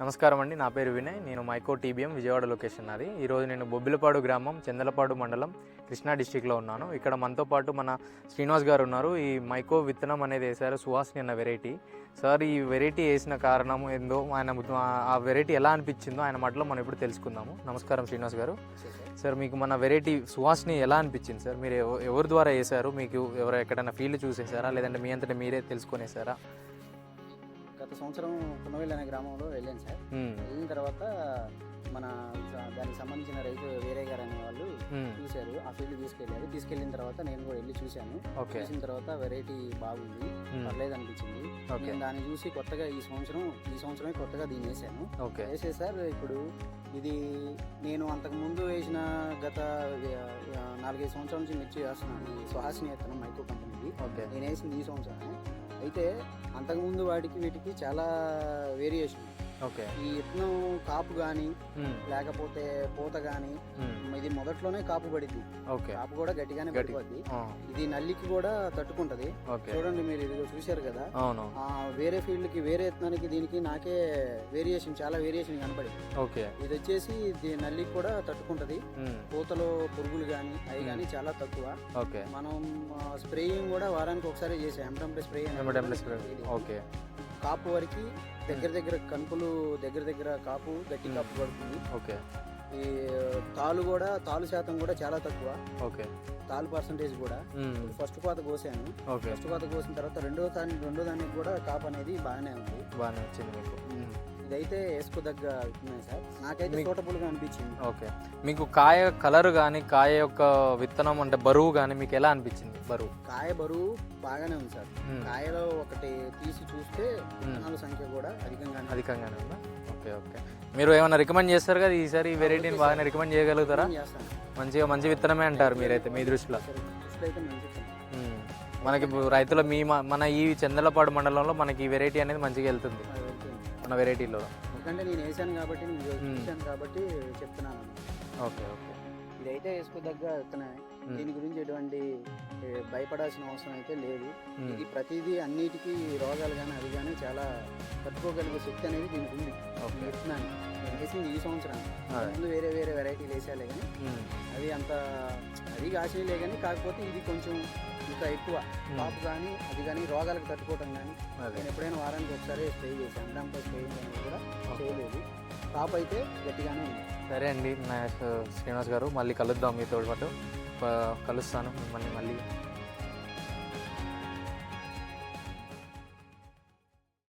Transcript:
నమస్కారం అండి నా పేరు వినయ్ నేను మైకో టీబీఎం విజయవాడ లొకేషన్ అది ఈరోజు నేను బొబ్బిలపాడు గ్రామం చందలపాడు మండలం కృష్ణా డిస్టిక్లో ఉన్నాను. ఇక్కడ మనతో పాటు మన శ్రీనివాస్ గారు ఉన్నారు. ఈ మైకో విత్తనం అనేది వేశారు సుహాసిని అన్న వెరైటీ. సార్ ఈ వెరైటీ వేసిన కారణం ఏందో ఆయన ఆ వెరైటీ ఎలా అనిపించిందో ఆయన మాటలో మనం ఇప్పుడు తెలుసుకుందాము. నమస్కారం శ్రీనివాస్ గారు. సార్ మీకు మన వెరైటీ సుహాస్ని ఎలా అనిపించింది సార్? మీరు ఎవరి ద్వారా వేశారు? మీకు ఎవరు ఎక్కడైనా ఫీల్డ్ చూసేసారా లేదంటే మీ అంతటా మీరే తెలుసుకునేసారా గత సంవత్సరం పునవేలు అనే గ్రామంలో వెళ్ళాను సార్. వెళ్ళిన తర్వాత మన దానికి సంబంధించిన రైతు వేరే గారు అనే వాళ్ళు. చూశారు. ఆ ఫీల్డ్ తీసుకెళ్ళారు. తీసుకెళ్ళిన తర్వాత నేను కూడా వెళ్ళి చూశాను. చూసిన తర్వాత వెరైటీ బాగుంది. పర్లేదు అనిపించింది. ఓకే. నేను దాన్ని చూసి కొత్తగా ఈ సంవత్సరం ఈ సంవత్సరమే కొత్తగా దీన్ని వేసాను వేసే సార్ ఇప్పుడు ఇది నేను అంతకు ముందు వేసిన గత నాలుగైదు సంవత్సరాల నుంచి మిర్చి వేస్తున్నాను. సుహాసిని విత్తనం మైక్రో కంపెనీది. ఓకే. నేను వేసింది ఈ సంవత్సరం అయితే అంతకుముందు వాటికి వీటికి చాలా వేరియేషన్ ఈ విత్తనం కాపు మ్మ్. లేకపోతే పూత మ్మ్. ఇది మొదట్లోనే కాపు పడిద్ది. ఓకే. కాపు కూడా గట్టిగానే గట్టి. పడిపోద్ది. ఇది నల్లికి కూడా తట్టుకుంటది. చూడండి మీరు ఇది చూశారు కదా? వేరే ఫీల్డ్కి వేరే విత్తనానికి దీనికి నాకే వేరియేషన్ చాలా వేరియేషన్ కనపడింది. ఓకే. ఇది వచ్చేసి ఇది నల్లికి కూడా తట్టుకుంటది. పూతలో పురుగులు కానీ అవి కానీ చాలా తక్కువ. ఓకే. మనం స్ప్రేయింగ్ కూడా వారానికి ఒకసారి చేసాం ఎంటంటే స్ప్రే. ఓకే. కాపు వరకు దగ్గర దగ్గర కనుపులు దగ్గర దగ్గర కాపు గట్టి కాపు పడుతుంది. ఓకే. ఈ తాలు కూడా తాలు శాతం కూడా చాలా తక్కువ. ఓకే. తాలు పర్సంటేజ్ కూడా. ఫస్ట్ కోత కోసాను. ఫస్ట్ కోత కోసిన తర్వాత రెండో దాని రెండో దానికి కూడా కాపు అనేది బాగానే ఉంది. బాగానే వచ్చింది మీకు. ఇదైతే వేసుకోదగ్గ విత్తనం సార్. నాకైతే మీకు- సూటబుల్గా అనిపించింది. ఓకే. మీకు కాయ కలర్ కానీ కాయ యొక్క విత్తనం అంటే బరువు కానీ మీకు ఎలా అనిపించింది? బరువు. కాయ బరువు బాగానే ఉంది సార్. కాయలో ఒకటి తీసి చూస్తే విత్తనాల సంఖ్య కూడా అధికంగా అధికంగానే ఉందా? Okay okay. మీరు ఏమైనా రికమెండ్ చేస్తారు కదా? ఈసారి ఈ వెరైటీని బాగానే రికమెండ్ చేయగలుగుతారా? చేస్తాను. మంచిగా మంచి విత్తనమే అంటారు మీరైతే మీ దృష్టిలో. దృష్టిలో అయితే మంచి విత్తనం. మ్మ్. మనకి రైతుల మీ మన ఈ చందలపాడు మండలంలో మనకి ఈ వెరైటీ అనేది మంచిగా వెళ్తుంది. అది. వెళ్తుంది. మన వెరైటీలో ఎందుకంటే నేను వేసాను కాబట్టి నేను. చూశాను కాబట్టి చెప్తున్నాను ఓకే ఓకే ఇదైతే వేసుకోదగ్గ విత్తనమే. దీని గురించి ఎటువంటి భయపడాల్సిన అవసరం అయితే లేదు. ఇది ప్రతిదీ అన్నిటికీ రోగాలు కానీ అది కానీ చాలా తట్టుకోగలిగే శక్తి అనేది దీనికి ఉంది విత్తనాన్ని నేను వేసింది ఈ సంవత్సరం అదే. ముందు వేరే వేరే వెరైటీలు వేసాలే కానీ. అవి అంత అది కాసేలే కానీ కాకపోతే ఇది కొంచెం ఇంకా ఎక్కువ. కాపు కానీ అది కానీ రోగాలకు తట్టుకోవటం కానీ నేను ఎప్పుడైనా వారానికి ఒకసారి స్ప్రే చేశాను. దాంట్లో స్ప్రే అనేది కూడా చేయలేదు. కాపు అయితే గట్టిగానే ఉంది. సరే అండి. నా శ్రీనివాస్ గారు మళ్ళీ కలుద్దాం మీతో పాటు. కలుస్తాను. మిమ్మల్ని మళ్ళీ